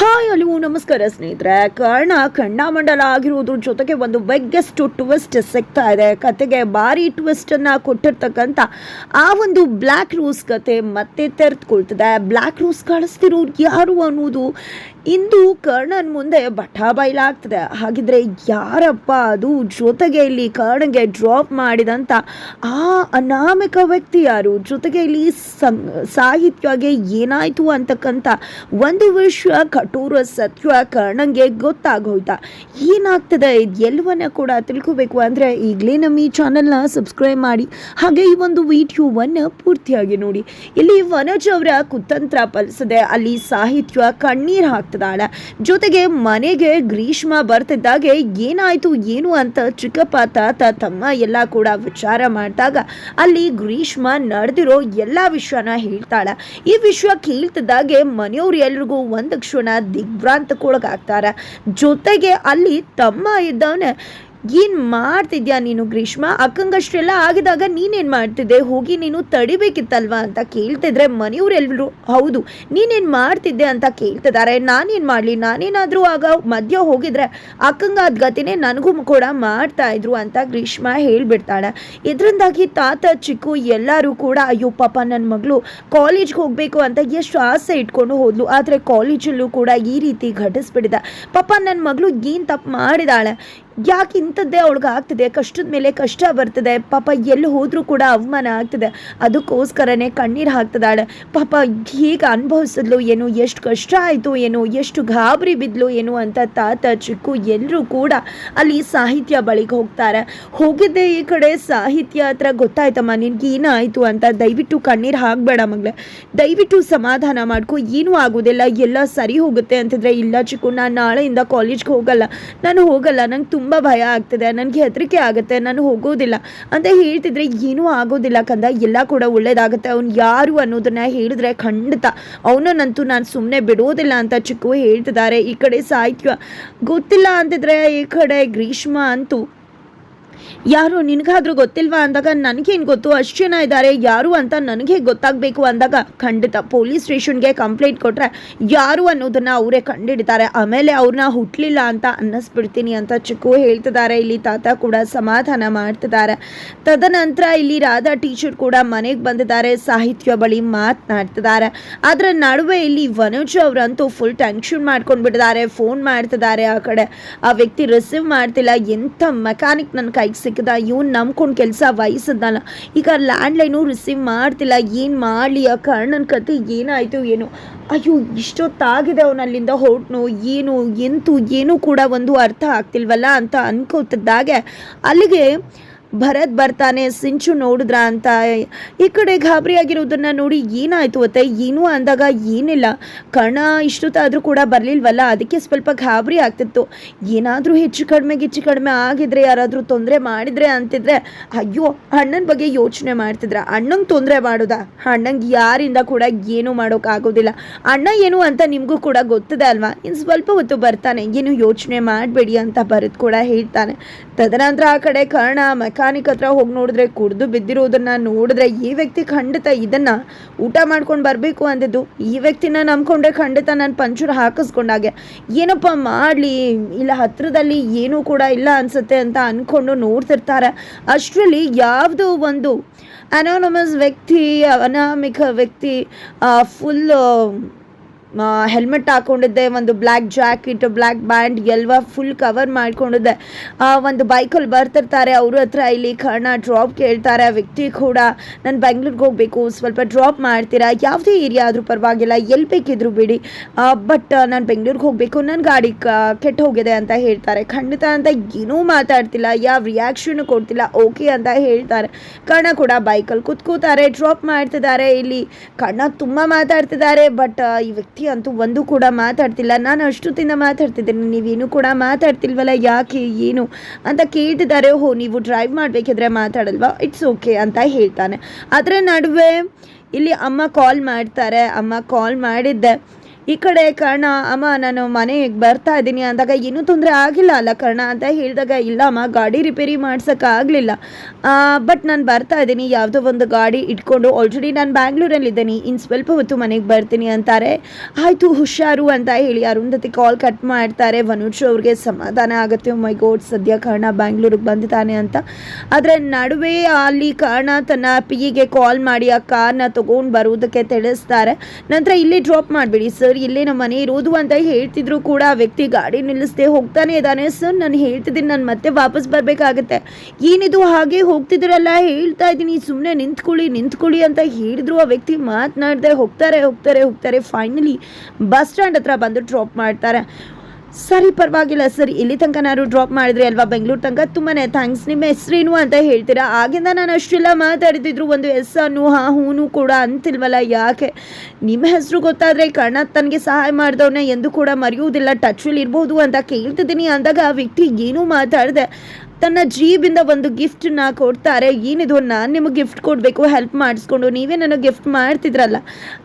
Hi ಅಲಿವು ನಮಸ್ಕಾರ ಸ್ನೇಹಿತರೆ. ಕರ್ಣ ಖಂಡಾಮಂಡಲ ಆಗಿರೋದ್ರ ಜೊತೆಗೆ ಒಂದು ಬೆಗ್ಗೆಸ್ಟ್ ಟ್ವಿಸ್ಟ್ ಸಿಗ್ತಾ ಇದೆ. ಕತೆಗೆ ಭಾರಿ ಟ್ವಿಸ್ಟ್ ಅನ್ನ ಕೊಟ್ಟಿರ್ತಕ್ಕಂಥ ಆ ಒಂದು ಬ್ಲ್ಯಾಕ್ ರೂಸ್ ಕತೆ ಮತ್ತೆ ತೆರೆದುಕೊಳ್ತದೆ. ಬ್ಲ್ಯಾಕ್ ರೂಸ್ ಕಳಿಸ್ತಿರೋರು ಯಾರು ಅನ್ನೋದು ಇಂದು ಕರ್ಣನ ಮುಂದೆ ಬಟ್ಟ ಬಯಲಾಗ್ತದೆ ಹಾಗಿದ್ರೆ ಯಾರಪ್ಪ ಅದು? ಜೊತೆಗೆ ಇಲ್ಲಿ ಕರ್ಣಗೆ ಡ್ರಾಪ್ ಮಾಡಿದಂಥ ಆ ಅನಾಮಿಕ ವ್ಯಕ್ತಿ ಯಾರು? ಜೊತೆಗೆ ಇಲ್ಲಿ ಸಂ- ಸಾಹಿತ್ಯಗೆ ಏನಾಯಿತು ಅಂತಕ್ಕಂಥ ಒಂದು ವಿಷಯ ಕಠೋರ ಸತ್ಯ ಕರ್ಣಂಗೆ ಗೊತ್ತಾಗೋಯ್ತಾ? ಏನಾಗ್ತದೆ? ಎಲ್ಲವನ್ನ ಕೂಡ ತಿಳ್ಕೋಬೇಕು ಅಂದರೆ ಈಗಲೇ ನಮ್ಮ ಈ ಚಾನಲ್ನ ಸಬ್ಸ್ಕ್ರೈಬ್ ಮಾಡಿ. ಹಾಗೆ ಈ ಒಂದು ವಿಡಿಯೋವನ್ನು ಪೂರ್ತಿಯಾಗಿ ನೋಡಿ. ಇಲ್ಲಿ ವನಜ್ ಅವರ ಕುತಂತ್ರ ಫಲಿಸದೆ ಅಲ್ಲಿ ಸಾಹಿತ್ಯ ಕಣ್ಣೀರು ಹಾಕ್ತದಾಳ ಜೊತೆಗೆ ಮನೆಗೆ ಗ್ರೀಷ್ಮ ಬರ್ತಿದ್ದಾಗೆ ಏನಾಯಿತು, ಏನು ಅಂತ ಚಿಕ್ಕಪ್ಪ, ತಾತ, ತಮ್ಮ ಎಲ್ಲ ಕೂಡ ವಿಚಾರ ಮಾಡಿದಾಗ ಅಲ್ಲಿ ಗ್ರೀಷ್ಮ ನಡೆದಿರೋ ಎಲ್ಲ ವಿಷಯನ ಹೇಳ್ತಾಳೆ. ಈ ವಿಷಯ ಕೇಳ್ತಿದ್ದಾಗೆ ಮನೆಯವ್ರು ಎಲ್ರಿಗೂ ಒಂದು ಕ್ಷಣ ದಿಗ್ಭ್ರಾಂತಕ್ಕೊಳಗಾಗ್ತಾರೆ. ಜೊತೆಗೆ ಅಲ್ಲಿ ತಮ್ಮ ಇದ್ದವನೇ ಏನ್ ಮಾಡ್ತಿದ್ಯಾ ನೀನು ಗ್ರೀಷ್ಮ? ಅಕ್ಕಂಗಷ್ಟೆಲ್ಲ ಆಗಿದಾಗ ನೀನೇನು ಮಾಡ್ತಿದ್ದೆ? ಹೋಗಿ ನೀನು ತಡಿಬೇಕಿತ್ತಲ್ವಾ ಅಂತ ಕೇಳ್ತಿದ್ರೆ ಮನೆಯವರೆಲ್ಲರೂ ಹೌದು, ನೀನೇನು ಮಾಡ್ತಿದ್ದೆ ಅಂತ ಕೇಳ್ತಿದ್ದಾರೆ ನಾನೇನು ಮಾಡ್ಲಿ? ನಾನೇನಾದರೂ ಆಗ ಮಧ್ಯ ಹೋಗಿದ್ರೆ ಅಕ್ಕಂಗ ಅದ್ ಗತಿನೇ ನನಗೂ ಕೂಡ ಮಾಡ್ತಾ ಇದ್ರು ಅಂತ ಗ್ರೀಷ್ಮ ಹೇಳಿಬಿಡ್ತಾಳೆ. ಇದರಿಂದಾಗಿ ತಾತ, ಚಿಕ್ಕು ಎಲ್ಲರೂ ಕೂಡ, ಅಯ್ಯೋ ಪಾಪ ನನ್ನ ಮಗಳು ಕಾಲೇಜ್ಗೆ ಹೋಗಬೇಕು ಅಂತ ಎಷ್ಟು ಆಸೆ ಇಟ್ಕೊಂಡು ಹೋದ್ಲು. ಆದ್ರೆ ಕಾಲೇಜಲ್ಲೂ ಕೂಡ ಈ ರೀತಿ ಘಟಿಸ್ಬಿಟ್ಟಿದೆ. ಪಾಪ ನನ್ನ ಮಗಳು ಏನು ತಪ್ಪು ಮಾಡಿದಾಳೆ? ಯಾಕೆ ಇಂಥದ್ದೇ ಅವಳಿಗೆ ಆಗ್ತಿದೆ? ಕಷ್ಟದ ಮೇಲೆ ಕಷ್ಟ ಬರ್ತದೆ. ಪಾಪ ಎಲ್ಲಿ ಹೋದರೂ ಕೂಡ ಅವಮಾನ ಆಗ್ತದೆ. ಅದಕ್ಕೋಸ್ಕರನೇ ಕಣ್ಣೀರು ಹಾಕ್ತದಾಳೆ ಪಾಪ ಹೀಗೆ ಅನುಭವಿಸಿದ್ಲು ಏನು? ಎಷ್ಟು ಕಷ್ಟ ಆಯಿತು ಏನು? ಎಷ್ಟು ಗಾಬರಿ ಬಿದ್ಲು ಏನು ಅಂತ ತಾತ, ಚಿಕ್ಕು ಎಲ್ಲರೂ ಕೂಡ ಅಲ್ಲಿ ಸಾಹಿತ್ಯ ಬಳಿಗೆ ಹೋಗ್ತಾರೆ. ಹೋಗಿದ್ದೆ ಈ ಕಡೆ ಸಾಹಿತ್ಯ ಹತ್ರ ಗೊತ್ತಾಯ್ತಮ್ಮ, ನಿನಗೆ ಏನಾಯಿತು ಅಂತ ದಯವಿಟ್ಟು ಕಣ್ಣೀರು ಹಾಕಬೇಡ ಮಗಳೇ. ದಯವಿಟ್ಟು ಸಮಾಧಾನ ಮಾಡ್ಕೊ. ಏನೂ ಆಗೋದಿಲ್ಲ. ಎಲ್ಲ ಸರಿ ಹೋಗುತ್ತೆ ಅಂತಿದ್ರೆ, ಇಲ್ಲ ಚಿಕ್ಕು, ನಾನು ನಾಳೆಯಿಂದ ಕಾಲೇಜ್ಗೆ ಹೋಗಲ್ಲ. ನಾನು ಹೋಗಲ್ಲ. ನಂಗೆ ತುಂಬ ಭಯ ಆಗ್ತದೆ. ನನಗೆ ಹೆದರಿಕೆ ಆಗುತ್ತೆ. ನಾನು ಹೋಗೋದಿಲ್ಲ. ಅಂತ ಹೇಳ್ತಿದ್ರೆ ಏನೂ ಆಗೋದಿಲ್ಲ ಕಂದ. ಎಲ್ಲ ಕೂಡ ಒಳ್ಳೇದಾಗುತ್ತೆ. ಅವ್ನು ಯಾರು ಅನ್ನೋದನ್ನ ಹೇಳಿದ್ರೆ ಖಂಡಿತ. ಅವನನ್ನಂತೂ ನಾನು ಸುಮ್ಮನೆ ಬಿಡೋದಿಲ್ಲ ಅಂತ ಚಿಕ್ಕು ಹೇಳ್ತಿದ್ದಾರೆ. ಈ ಕಡೆ ಸಾಹಿತ್ಯ ಗೊತ್ತಿಲ್ಲ ಅಂತಿದ್ರೆ ಈ ಕಡೆ ಗ್ರೀಷ್ಮ ಅಂತೂ ಯಾರು ನಿನಗಾದ್ರೂ ಗೊತ್ತಿಲ್ವಾ ಅಂದಾಗ ನನಗೇನು ಗೊತ್ತು? ಅಷ್ಟು ಜನ ಇದ್ದಾರೆ ಯಾರು ಅಂತ ನನಗೆ ಗೊತ್ತಾಗಬೇಕು ಅಂದಾಗ ಖಂಡಿತ ಪೊಲೀಸ್ ಸ್ಟೇಷನ್ಗೆ ಕಂಪ್ಲೇಂಟ್ ಕೊಟ್ಟರೆ ಯಾರು ಅನ್ನೋದನ್ನ ಅವರೇ ಕಂಡಿಡ್ತಾರೆ. ಆಮೇಲೆ ಅವ್ರನ್ನ ಹುಟ್ಟಲಿಲ್ಲ ಅಂತ ಅನ್ನಿಸ್ಬಿಡ್ತೀನಿ ಅಂತ ಚಿಕ್ಕು ಹೇಳ್ತಿದ್ದಾರೆ. ಇಲ್ಲಿ ತಾತ ಕೂಡ ಸಮಾಧಾನ ಮಾಡ್ತಿದ್ದಾರೆ. ತದನಂತರ ಇಲ್ಲಿ ರಾಧಾ ಟೀಚರ್ ಕೂಡ ಮನೆಗೆ ಬಂದಿದ್ದಾರೆ, ಸಾಹಿತ್ಯ ಬಳಿ ಮಾತನಾಡ್ತಿದ್ದಾರೆ. ಅದರ ನಡುವೆ ಇಲ್ಲಿ ವನೋಜ್ ಅವರಂತೂ ಫುಲ್ ಟೆನ್ಷನ್ ಮಾಡ್ಕೊಂಡ್ಬಿಟ್ಟಿದ್ದಾರೆ ಫೋನ್ ಮಾಡ್ತಿದ್ದಾರೆ ಆ ಕಡೆ. ಆ ವ್ಯಕ್ತಿ ರಿಸೀವ್ ಮಾಡ್ತಿಲ್ಲ. ಎಂಥ ಮೆಕ್ಯಾನಿಕ್ ನನ್ನ ಕೈಗೆ ಸಿಕ್ಕದ, ಇವ್ನು ನಂಬ್ಕೊಂಡು ಕೆಲಸ ವಹಿಸಿದ್ನಲ್ಲ ಈಗ ಲ್ಯಾಂಡ್ಲೈನು ರಿಸೀವ್ ಮಾಡ್ತಿಲ್ಲ, ಏನು ಮಾಡಲಿ ಆ ಕರ್ಣನ ಕತೆ, ಏನಾಯಿತು ಏನು. ಅಯ್ಯೋ, ಇಷ್ಟೊತ್ತಾಗಿದೆ ಅವನು ಅಲ್ಲಿಂದ ಹೊರಟ್ನು, ಏನು, ಎಂತು, ಏನೂ ಕೂಡ ಒಂದು ಅರ್ಥ ಆಗ್ತಿಲ್ವಲ್ಲ ಅಂತ ಅನ್ಕೋತಿದ್ದಾಗೆ. ಅಲ್ಲಿಗೆ ಭರತ್ ಬರ್ತಾನೆ, ಸಿಂಚು ನೋಡಿದ್ರ ಅಂತ. ಈ ಕಡೆ ಗಾಬರಿ ಆಗಿರೋದನ್ನ ನೋಡಿ ಏನಾಯ್ತು ಅತ್ತೆ? ಏನು ಅಂದಾಗ ಏನಿಲ್ಲ. ಕಣ ಇಷ್ಟೊತ್ತಾದರೂ ಕೂಡ ಬರಲಿಲ್ವಲ್ಲ? ಅದಕ್ಕೆ ಸ್ವಲ್ಪ ಗಾಬರಿ ಆಗ್ತಿತ್ತು. ಏನಾದರೂ ಹೆಚ್ಚು ಕಡಿಮೆ, ಗಿಚ್ಚು ಕಡಿಮೆ ಆಗಿದ್ರೆ, ಯಾರಾದರೂ ತೊಂದರೆ ಮಾಡಿದ್ರೆ ಅಂತಿದ್ರೆ, ಅಯ್ಯೋ, ಅಣ್ಣನ ಬಗ್ಗೆ ಯೋಚನೆ ಮಾಡ್ತಿದ್ರ? ಅಣ್ಣಂಗೆ ತೊಂದರೆ ಮಾಡೋದಾ? ಅಣ್ಣಂಗೆ ಯಾರಿಂದ ಕೂಡ ಏನೂ ಮಾಡೋಕ್ಕಾಗೋದಿಲ್ಲ ಅಣ್ಣ ಏನು ಅಂತ ನಿಮಗೂ ಕೂಡ ಗೊತ್ತಿದೆ ಅಲ್ವಾ? ಇನ್ನು ಸ್ವಲ್ಪ ಹೊತ್ತು ಬರ್ತಾನೆ. ಏನು ಯೋಚನೆ ಮಾಡಬೇಡಿ ಅಂತ ಭರತ್ ಕೂಡ ಹೇಳ್ತಾನೆ. ತದನಂತರ ಆ ಕಡೆ ಕರ್ಣ ಮೆಕ್ಯಾನಿಕ್ ಹತ್ರ ಹೋಗಿ ನೋಡಿದ್ರೆ ಕುಡಿದು ಬಿದ್ದಿರೋದನ್ನ ನೋಡಿದ್ರೆ ಈ ವ್ಯಕ್ತಿ ಖಂಡಿತ ಇದನ್ನ ಊಟ ಮಾಡ್ಕೊಂಡು ಬರಬೇಕು ಅಂದಿದ್ದು. ಈ ವ್ಯಕ್ತಿನ ನಂಬ್ಕೊಂಡ್ರೆ ಖಂಡಿತ ನಾನು ಪಂಚೂರು ಹಾಕಿಸ್ಕೊಂಡಾಗೆ. ಏನಪ್ಪ ಮಾಡಲಿ? ಇಲ್ಲ, ಹತ್ರದಲ್ಲಿ ಏನೂ ಕೂಡ ಇಲ್ಲ ಅನ್ಸುತ್ತೆ ಅಂತ ಅಂದ್ಕೊಂಡು ನೋಡ್ತಿರ್ತಾರೆ. ಅಷ್ಟರಲ್ಲಿ ಯಾವುದೋ ಒಂದು ಅನಾನಮಸ್ ವ್ಯಕ್ತಿ, ಅನಾಮಿಕ ವ್ಯಕ್ತಿ ಫುಲ್ ಹೆಲ್ಮೆಟ್ ಹಾಕೊಂಡಿದ್ದೆ, ಒಂದು ಬ್ಲ್ಯಾಕ್ ಜಾಕೆಟ್ ಬ್ಲ್ಯಾಕ್ ಬ್ಯಾಂಡ್ ಎಲ್ಲ ಫುಲ್ ಕವರ್ ಮಾಡ್ಕೊಂಡಿದ್ದೆ. ಒಂದು ಬೈಕಲ್ಲಿ ಬರ್ತಿರ್ತಾರೆ, ಅವ್ರ ಹತ್ರ ಇಲ್ಲಿ ಕಣ ಡ್ರಾಪ್ ಕೇಳ್ತಾರೆ, ಆ ವ್ಯಕ್ತಿ ಕೂಡ, ನಾನು ಬೆಂಗ್ಳೂರಿಗೆ ಹೋಗಬೇಕು, ಸ್ವಲ್ಪ ಡ್ರಾಪ್ ಮಾಡ್ತೀರಾ? ಯಾವುದೇ ಏರಿಯಾ ಆದರೂ ಪರವಾಗಿಲ್ಲ ಎಲ್ಲಿ ಬೇಕಿದ್ರು ಬಿಡಿ. ಬಟ್ ನಾನು ಬೆಂಗ್ಳೂರಿಗೆ ಹೋಗಬೇಕು ನನ್ನ ಗಾಡಿ ಕೆಟ್ಟ ಹೋಗಿದೆ ಅಂತ ಹೇಳ್ತಾರೆ. ಖಂಡಿತ ಅಂತ ಏನೂ ಮಾತಾಡ್ತಿಲ್ಲ, ಯಾವ ರಿಯಾಕ್ಷನ್ ಕೊಡ್ತಿಲ್ಲ ಓಕೆ ಅಂತ ಹೇಳ್ತಾರೆ. ಕಣ ಕೂಡ ಬೈಕಲ್ಲಿ ಕೂತ್ಕೋತಾರೆ ಡ್ರಾಪ್ ಮಾಡ್ತಿದ್ದಾರೆ. ಇಲ್ಲಿ ಕರ್ಣ ತುಂಬ ಮಾತಾಡ್ತಿದ್ದಾರೆ ಬಟ್ ಈ ವ್ಯಕ್ತಿ ಅಂತೂ ಒಂದು ಕೂಡ ಮಾತಾಡ್ತಿಲ್ಲ. ನಾನು ಅಷ್ಟೊತ್ತಿಂದ ಮಾತಾಡ್ತಿದ್ದೀನಿ. ನೀವೇನು ಕೂಡ ಮಾತಾಡ್ತಿಲ್ವಲ್ಲ? ಯಾಕೆ? ಏನು? ಅಂತ ಕೇಳ್ತಿದ್ದಾರೆ. ಹೋ ನೀವು ಡ್ರೈವ್ ಮಾಡಬೇಕಿದ್ರೆ ಮಾತಾಡಲ್ವಾ? ಇಟ್ಸ್ ಓಕೆ ಅಂತ ಹೇಳ್ತಾನೆ. ಅದರ ನಡುವೆ ಇಲ್ಲಿ ಅಮ್ಮ ಕಾಲ್ ಮಾಡ್ತಾರೆ. ಅಮ್ಮ ಕಾಲ್ ಮಾಡಿದ್ದೆ. ಈ ಕಡೆ ಕರ್ಣ, ಅಮ್ಮ, ನಾನು ಮನೆಗೆ ಬರ್ತಾ ಇದ್ದೀನಿ ಅಂದಾಗ ಏನೂ ತೊಂದರೆ ಆಗಿಲ್ಲ ಅಲ್ಲ ಕರ್ಣ ಅಂತ ಹೇಳಿದಾಗ, ಇಲ್ಲ ಅಮ್ಮ, ಗಾಡಿ ರಿಪೇರಿ ಮಾಡ್ಸೋಕ್ಕಾಗಲಿಲ್ಲ ಬಟ್ ನಾನು ಬರ್ತಾ ಇದ್ದೀನಿ, ಯಾವುದೋ ಒಂದು ಗಾಡಿ ಇಟ್ಕೊಂಡು ಆಲ್ರೆಡಿ ನಾನು ಬ್ಯಾಂಗ್ಳೂರಲ್ಲಿದ್ದೀನಿ. ಇನ್ನು ಸ್ವಲ್ಪ ಹೊತ್ತು ಮನೆಗೆ ಬರ್ತೀನಿ ಅಂತಾರೆ. ಆಯಿತು, ಹುಷಾರು ಅಂತ ಹೇಳಿ ಅರುಂಧತಿ ಕಾಲ್ ಕಟ್ ಮಾಡ್ತಾರೆ. ವನುಜ್ ಅವ್ರಿಗೆ ಸಮಾಧಾನ ಆಗುತ್ತೆ. ಮೈ ಗೋಡ್ ಸದ್ಯ ಕರ್ಣ ಬ್ಯಾಂಗ್ಳೂರಿಗೆ ಬಂದಿದ್ದಾನೆ ಅಂತ. ಆದರೆ ನಡುವೆ ಅಲ್ಲಿ ಕರ್ಣ ತನ್ನ ಪಿಗೆ ಕಾಲ್ ಮಾಡಿ ಆ ಕಾರ್ನ ತೊಗೊಂಡು ಬರುವುದಕ್ಕೆ ತಿಳಿಸ್ತಾರೆ. ನಂತರ ಇಲ್ಲಿ ಡ್ರಾಪ್ ಮಾಡಿಬಿಡಿ ಸರ್ ಇಲ್ಲೇ ನಮ್ಮ ಮನೆ ಇರೋದು ಅಂತ ಹೇಳ್ತಿದ್ರು ಕೂಡ ಆ ವ್ಯಕ್ತಿ ಗಾಡಿ ನಿಲ್ಲಿಸದೆ ಹೋಗ್ತಾನೆ ಇದ್ದಾನೆ. ಸರ್ ನಾನು ಹೇಳ್ತಿದ್ದೀನಿ, ನಾನು ಮತ್ತೆ ವಾಪಸ್ ಬರಬೇಕಾಗತ್ತೆ. ಏನಿದು ಹಾಗೆ ಹೋಗ್ತಿದ್ರಲ್ಲ ಹೇಳ್ತಾ ಇದ್ದೀನಿ. ಸುಮ್ಮನೆ ನಿಂತ್ಕೊಳ್ಳಿ ನಿಂತ್ಕೊಳ್ಳಿ ಅಂತ ಹೇಳಿದ್ರು ಆ ವ್ಯಕ್ತಿ. ಮಾತನಾಡದೆ ಹೋಗ್ತಾರೆ ಹೋಗ್ತಾರೆ ಹೋಗ್ತಾರೆ. ಫೈನಲಿ ಬಸ್ ಸ್ಟ್ಯಾಂಡ್ ಹತ್ರ ಬಂದು ಡ್ರಾಪ್ ಮಾಡ್ತಾರೆ. ಸರಿ, ಪರವಾಗಿಲ್ಲ. ಸರ್, ಇಲ್ಲಿ ತನಕ ನಾನು ಡ್ರಾಪ್ ಮಾಡಿದ್ರಿ ಅಲ್ವಾ? ಬೆಂಗಳೂರು ತನಕ ತುಂಬಾ ಥ್ಯಾಂಕ್ಸ್ ನಿಮ್ಮ ಹೆಸರೇನು ಅಂತ ಹೇಳ್ತೀರಾ? ಆಗಿಂದ ನಾನು ಅಷ್ಟೆಲ್ಲ ಮಾತಾಡ್ತಿದ್ರು. ಒಂದು ಎಸ್ ಅನ್ನು ಹಾ, ಹೂನು ಕೂಡ ಅಂತಿಲ್ವಲ್ಲ? ಯಾಕೆ? ನಿಮ್ಮ ಹೆಸರು ಗೊತ್ತಾದರೆ ಕಣ್ಣ ತನಗೆ ಸಹಾಯ ಮಾಡಿದವನ್ನ ಎಂದು ಕೂಡ ಮರೆಯುವುದಿಲ್ಲ. ಟಚಲ್ಲಿ ಇರ್ಬೋದು ಅಂತ ಕೇಳ್ತಿದ್ದೀನಿ. ಅಂದಾಗ ಆ ವ್ಯಕ್ತಿ ಏನೂ ಮಾತಾಡಿದೆ. ತನ್ನ ಜೀಬಿಂದ ಒಂದು ಗಿಫ್ಟನ್ನ ಕೊಡ್ತಾರೆ. ಏನಿದು, ನಾನು ನಿಮಗೆ ಗಿಫ್ಟ್ ಕೊಡಬೇಕು ಹೆಲ್ಪ್ ಮಾಡಿಸ್ಕೊಂಡು, ನೀವೇ ನನಗೆ ಗಿಫ್ಟ್ ಮಾಡ್ತಿದ್ರಲ್ಲ.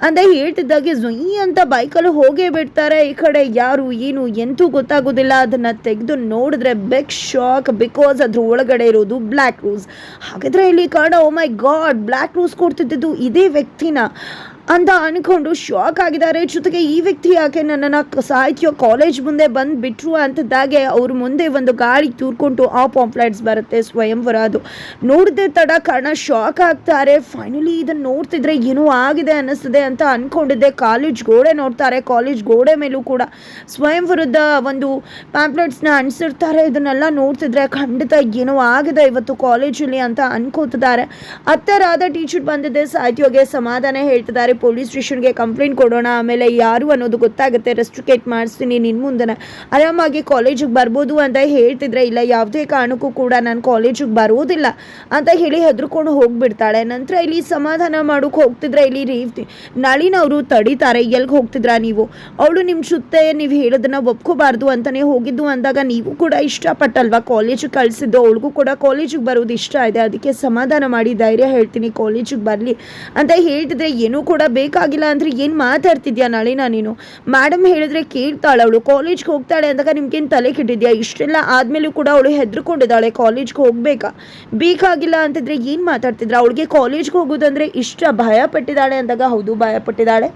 ಅಂತ ಹೇಳ್ತಿದ್ದಾಗೆ ಜೊಯಿ ಅಂತ ಬೈಕಲ್ಲಿ ಹೋಗೇ ಬಿಡ್ತಾರೆ ಈ ಕಡೆ. ಯಾರು, ಏನು, ಎಂತೂ ಗೊತ್ತಾಗೋದಿಲ್ಲ. ಅದನ್ನು ತೆಗೆದು ನೋಡಿದ್ರೆ ಬೆಕ್ ಶಾಕ್ ಬಿಕಾಸ್ ಅದ್ರ ಒಳಗಡೆ ಇರೋದು ಬ್ಲ್ಯಾಕ್ ರೂಸ್ ಹಾಗಾದರೆ ಇಲ್ಲಿ ಕಾರಣ ಓ ಮೈ ಗಾಡ್ ಬ್ಲ್ಯಾಕ್ ರೂಸ್ ಕೊಡ್ತಿದ್ದು ಇದೇ ವ್ಯಕ್ತಿನ. ಅಂತ ಅನ್ಕೊಂಡು ಶಾಕ್ ಆಗಿದ್ದಾರೆ. ಜೊತೆಗೆ ಈ ವ್ಯಕ್ತಿ ಯಾಕೆ ನನ್ನನ್ನು ಸಾಹಿತ್ಯ ಕಾಲೇಜ್ ಮುಂದೆ ಬಂದು ಬಿಟ್ಟರು ಅಂತದ್ದಾಗೆ ಅವ್ರ ಮುಂದೆ ಒಂದು ಗಾಡಿ ತೂರ್ಕೊಂಡು ಆ ಪಾಂಪ್ಲೆಟ್ಸ್ ಬರುತ್ತೆ ಸ್ವಯಂವರ ಅದು. ನೋಡಿದೆ ತಡ ಕಾರಣ ಶಾಕ್ ಆಗ್ತಾರೆ. ಫೈನಲಿ ಇದನ್ನು ನೋಡ್ತಿದ್ರೆ ಏನೋ ಆಗಿದೆ ಅನ್ನಿಸ್ತದೆ ಅಂತ ಅನ್ಕೊಂಡಿದ್ದೆ. ಕಾಲೇಜ್ ಗೋಡೆ ನೋಡ್ತಾರೆ. ಕಾಲೇಜ್ ಗೋಡೆ ಮೇಲೂ ಕೂಡ ಸ್ವಯಂವರದ ಒಂದು ಪ್ಯಾಂಪ್ಲೆಟ್ಸ್ನ ಅನಿಸಿರ್ತಾರೆ. ಇದನ್ನೆಲ್ಲ ನೋಡ್ತಿದ್ರೆ ಖಂಡಿತ ಏನೋ ಆಗಿದೆ ಇವತ್ತು ಕಾಲೇಜಲ್ಲಿ ಅಂತ ಅನ್ಕೋತಿದ್ದಾರೆ. ಅತ್ತರಾದ ಟೀಚರ್ ಬಂದಿದ್ದೆ ಸಾಹಿತ್ಯಗೆ ಸಮಾಧಾನ ಹೇಳ್ತಿದ್ದಾರೆ. ಪೊಲೀಸ್ ಸ್ಟೇಷನ್ಗೆ ಕಂಪ್ಲೇಂಟ್ ಕೊಡೋಣ, ಆಮೇಲೆ ಯಾರು ಅನ್ನೋದು ಗೊತ್ತಾಗುತ್ತೆ, ರೆಸ್ಟ್ರಿಕೇಟ್ ಮಾಡಿಸ್ತೀನಿ ನಿನ್ನ ಮುಂದೆ ಆರಾಮಾಗಿ ಕಾಲೇಜಿಗೆ ಬರ್ಬೋದು ಅಂತ ಹೇಳ್ತಿದ್ರೆ ಇಲ್ಲ, ಯಾವುದೇ ಕಾರಣಕ್ಕೂ ಕೂಡ ನಾನು ಕಾಲೇಜಿಗೆ ಬರೋದಿಲ್ಲ ಅಂತ ಹೇಳಿ ಹೆದರ್ಕೊಂಡು ಹೋಗ್ಬಿಡ್ತಾಳೆ. ನಂತರ ಇಲ್ಲಿ ಸಮಾಧಾನ ಮಾಡೋಕೆ ಹೋಗ್ತಿದ್ರೆ ಇಲ್ಲಿ ರೀತಿ ನಳಿನವರು ತಡೀತಾರೆ, ಎಲ್ಗೆ ಹೋಗ್ತಿದ್ರ ನೀವು? ಅವಳು ನಿಮ್ಮ ಜೊತೆ ನೀವು ಹೇಳೋದನ್ನ ಒಪ್ಕೋಬಾರ್ದು ಅಂತಲೇ ಹೋಗಿದ್ದು ಅಂದಾಗ ನೀವು ಕೂಡ ಇಷ್ಟಪಟ್ಟಲ್ವಾ? ಕಾಲೇಜಿಗೆ ಕಳಿಸಿದ್ದು ಅವಳಿಗೂ ಕೂಡ ಕಾಲೇಜಿಗೆ ಬರೋದು ಇಷ್ಟ ಇದೆ, ಅದಕ್ಕೆ ಸಮಾಧಾನ ಮಾಡಿ ಧೈರ್ಯ ಹೇಳ್ತೀನಿ, ಕಾಲೇಜಿಗೆ ಬರಲಿ ಅಂತ ಹೇಳ್ತಿದ್ರೆ ಏನೂ ಕೂಡ ಬೇಕಾಗಿಲ್ಲ ಅಂದರೆ ಏನು ಮಾತಾಡ್ತಿದ್ಯಾ ನಳಿನ ನೀನು? ಮೇಡಮ್ ಹೇಳಿದ್ರೆ ಕೇಳ್ತಾಳೆ ಅವಳು. ಕಾಲೇಜ್ಗೆ ಹೋಗ್ತಾಳೆ ಅಂದಾಗ ನಿಮ್ಗೇನು ತಲೆ ಕೆಟ್ಟಿದ್ಯಾ? ಇಷ್ಟೆಲ್ಲ ಆದಮೇಲೂ ಕೂಡ ಅವಳು ಹೆದರ್ಕೊಂಡಿದ್ದಾಳೆ ಕಾಲೇಜ್ಗೆ ಹೋಗ್ಬೇಕಾ? ಬೇಕಾಗಿಲ್ಲ ಅಂತಿದ್ರೆ ಏನು ಮಾತಾಡ್ತಿದ್ರೆ? ಅವಳಿಗೆ ಕಾಲೇಜ್ಗೆ ಹೋಗೋದಂದ್ರೆ ಇಷ್ಟ ಭಯ ಪಟ್ಟಿದ್ದಾಳೆ ಅಂದಾಗ ಹೌದು, ಭಯ ಪಟ್ಟಿದ್ದಾಳೆ.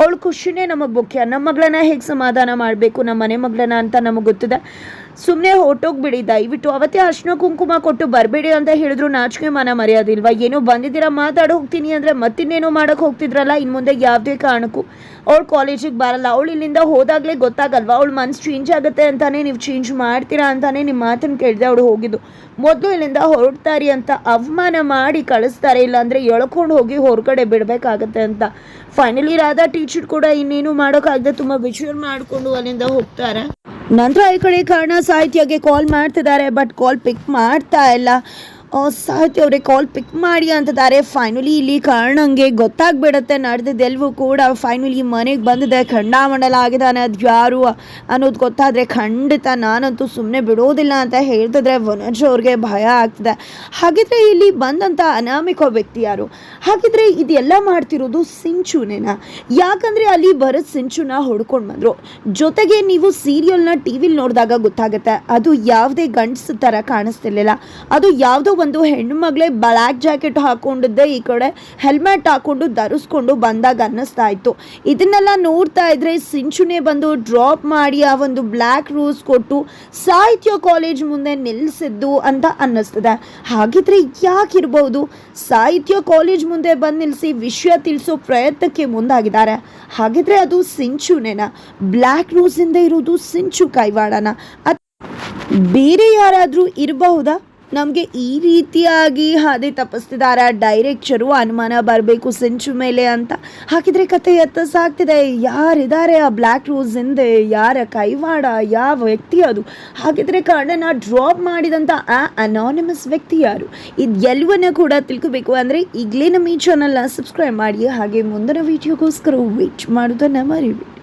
ಅವಳು ಖುಷಿನೇ ನಮಗೆ ಮುಖ್ಯ. ನಮ್ಮ ಮಗಳನ್ನ ಹೇಗೆ ಸಮಾಧಾನ ಮಾಡಬೇಕು? ನಮ್ಮ ಮನೆ ಮಗಳನ್ನ ಅಂತ ನಮಗೆ ಗೊತ್ತಿದೆ? ಸುಮ್ಮನೆ ಹೊಟ್ಟೋಗ್ಬಿಡಿ ದಯವಿಟ್ಟು ಅವತ್ತೇ ಅರ್ಶಿನ ಕುಂಕುಮ ಕೊಟ್ಟು ಬರಬೇಡಿ ಅಂತ ಹೇಳಿದ್ರು. ನಾಚಿಕೆ ಮನ ಮರ್ಯಾದಿಲ್ವಾ ಏನೋ ಬಂದಿದ್ದೀರಾ? ಮಾತಾಡೋ ಹೋಗ್ತೀನಿ ಅಂದರೆ ಮತ್ತಿನ್ನೇನೋ ಮಾಡೋಕ್ಕೆ ಹೋಗ್ತಿದ್ರಲ್ಲ? ಇನ್ನು ಮುಂದೆ ಯಾವುದೇ ಕಾರಣಕ್ಕೂ. ಅವಳು ಕಾಲೇಜಿಗೆ ಬರಲ್ಲ. ಅವಳು ಇಲ್ಲಿಂದ ಹೋದಾಗಲೇ ಗೊತ್ತಾಗಲ್ವಾ? ಅವಳು ಮನ್ಸು ಚೇಂಜ್ ಆಗುತ್ತೆ ಅಂತಾನೆ ನೀವು ಚೇಂಜ್ ಮಾಡ್ತೀರಾ ಅಂತಾನೆ ನಿಮ್ಮ ಮಾತನ್ನು ಕೇಳಿದೆ ಅವಳು ಹೋಗಿದ್ದು. ಮೊದಲು ಇಲ್ಲಿಂದ ಹೊರಡ್ತಾರಿ ಅಂತ ಅವಮಾನ ಮಾಡಿ ಕಳಿಸ್ತಾರೆ. ಇಲ್ಲಾಂದರೆ ಎಳ್ಕೊಂಡು ಹೋಗಿ ಹೊರಗಡೆ ಬಿಡಬೇಕಾಗತ್ತೆ ಅಂತ. ಫೈನಲಿ ರಾಧಾ ಟೀಚರ್ ಕೂಡ ಇನ್ನೇನು ಮಾಡೋಕ್ಕಾಗದೆ ತುಂಬ ವಿಚಾರ ಮಾಡಿಕೊಂಡು ಅಲ್ಲಿಂದ ಹೋಗ್ತಾರೆ. ನಂತರ ಈ ಕಡೆ ಕಾರಣ ಸಾಹಿತ್ಯಕ್ಕೆ ಕಾಲ್ ಮಾಡ್ತಿದ್ದಾರೆ ಬಟ್ ಕಾಲ್ ಪಿಕ್ ಮಾಡ್ತಾ ಇಲ್ಲ. ಸಾಹಿತ್ಯ ಅವರೇ ಕಾಲ್ ಪಿಕ್ ಮಾಡಿ ಅಂತಿದ್ದಾರೆ ಫೈನಲಿ ಇಲ್ಲಿ ಕಾರಣಂಗೆ ಗೊತ್ತಾಗ್ಬಿಡತ್ತೆ. ನಡೆದಿದ್ದೆಲ್ವೂ ಕೂಡ ಫೈನಲಿ ಮನೆಗೆ ಬಂದಿದೆ. ಖಂಡಾಮಂಡಲ ಆಗಿದ್ದಾನೆ ಅದು ಯಾರು ಅನ್ನೋದು ಗೊತ್ತಾದರೆ ಖಂಡಿತ ನಾನಂತೂ ಸುಮ್ಮನೆ ಬಿಡೋದಿಲ್ಲ ಅಂತ ಹೇಳ್ತಿದ್ರೆ ವನಜ್ ಅವ್ರಿಗೆ ಭಯ ಆಗ್ತಿದೆ. ಹಾಗಿದ್ರೆ ಇಲ್ಲಿ ಬಂದಂಥ ಅನಾಮಿಕ ವ್ಯಕ್ತಿ ಯಾರು? ಹಾಗಿದ್ರೆ ಇದೆಲ್ಲ ಮಾಡ್ತಿರೋದು ಸಿಂಚುನೇನಾ? ಯಾಕಂದರೆ ಅಲ್ಲಿ ಭರತ್ ಸಿಂಚುನ ಹೊಡ್ಕೊಂಡು ಬಂದರು. ಜೊತೆಗೆ ನೀವು ಸೀರಿಯಲ್ನ ಟಿ ವಿಲಿ ನೋಡಿದಾಗ ಗೊತ್ತಾಗುತ್ತೆ. ಅದು ಯಾವುದೇ ಗಂಡಸ ಥರ ಕಾಣಿಸ್ತಿರ್ಲಿಲ್ಲ. ಅದು ಯಾವುದೋ ಒಂದು ಹೆಣ್ಣು ಮಗಳೇ ಬ್ಲ್ಯಾಕ್ ಜಾಕೆಟ್ ಹಾಕೊಂಡಿದ್ದೆ. ಈ ಕಡೆ ಹೆಲ್ಮೆಟ್ ಹಾಕೊಂಡು ಧರಿಸ್ಕೊಂಡು ಬಂದಾಗ ಅನ್ನಿಸ್ತಾ ಇತ್ತು ಇದನ್ನೆಲ್ಲ ನೋಡ್ತಾ ಇದ್ರೆ ಸಿಂಚುನೆ ಬಂದು ಡ್ರಾಪ್ ಮಾಡಿ ಆ ಒಂದು ಬ್ಲ್ಯಾಕ್ ರೂಸ್ ಕೊಟ್ಟು ಸಾಹಿತ್ಯ ಕಾಲೇಜ್ ಮುಂದೆ ನಿಲ್ಲಿಸಿದ್ದು ಅಂತ ಅನ್ನಿಸ್ತದೆ. ಹಾಗಿದ್ರೆ ಯಾಕಿರ್ಬೋದು? ಸಾಹಿತ್ಯ ಕಾಲೇಜ್ ಮುಂದೆ ಬಂದು ನಿಲ್ಲಿಸಿ ವಿಷಯ ತಿಳಿಸೋ ಪ್ರಯತ್ನಕ್ಕೆ ಮುಂದಾಗಿದ್ದಾರೆ. ಹಾಗಿದ್ರೆ ಅದು ಸಿಂಚುನೇನಾ? ಬ್ಲ್ಯಾಕ್ ಇಂದ ಇರೋದು ಸಿಂಚು ಕೈವಾಡನ? ಬೇರೆ ಯಾರಾದರೂ ಇರಬಹುದಾ? ನಮಗೆ ಈ ರೀತಿಯಾಗಿ ಹಾದಿ ತಪ್ಪಿಸ್ತಿದ್ದಾರೆ. ಡೈರೆಕ್ಟರು ಅನುಮಾನ ಬರಬೇಕು, ಸೆಂಚು ಮೇಲೆ ಅಂತ. ಹಾಕಿದರೆ ಕತೆ ಎತ್ತ ಸಾಗ್ತಿದೆ ಯಾರಿದ್ದಾರೆ ಆ ಬ್ಲ್ಯಾಕ್ ರೋಸ್ ಹಿಂದೆ? ಯಾರ ಕೈವಾಡ? ಯಾವ ವ್ಯಕ್ತಿ ಅದು? ಹಾಗಿದ್ರೆ ಕಾರಣ ಡ್ರಾಪ್ ಮಾಡಿದಂಥ ಆ ಅನಾನಿಮಸ್ ವ್ಯಕ್ತಿ ಯಾರು? ಇದು ಎಲ್ಲವನ್ನ ಕೂಡ ತಿಳ್ಕೋಬೇಕು. ಅಂದರೆ ಈಗಲೇ ನಮ್ಮ ಈ ಚಾನಲ್ನ ಸಬ್ಸ್ಕ್ರೈಬ್ ಮಾಡಿ. ಹಾಗೆ ಮುಂದಿನ ವಿಡಿಯೋಗೋಸ್ಕರ ವೇಟ್ ಮಾಡೋದನ್ನು ಮರಿಬೇಡಿ.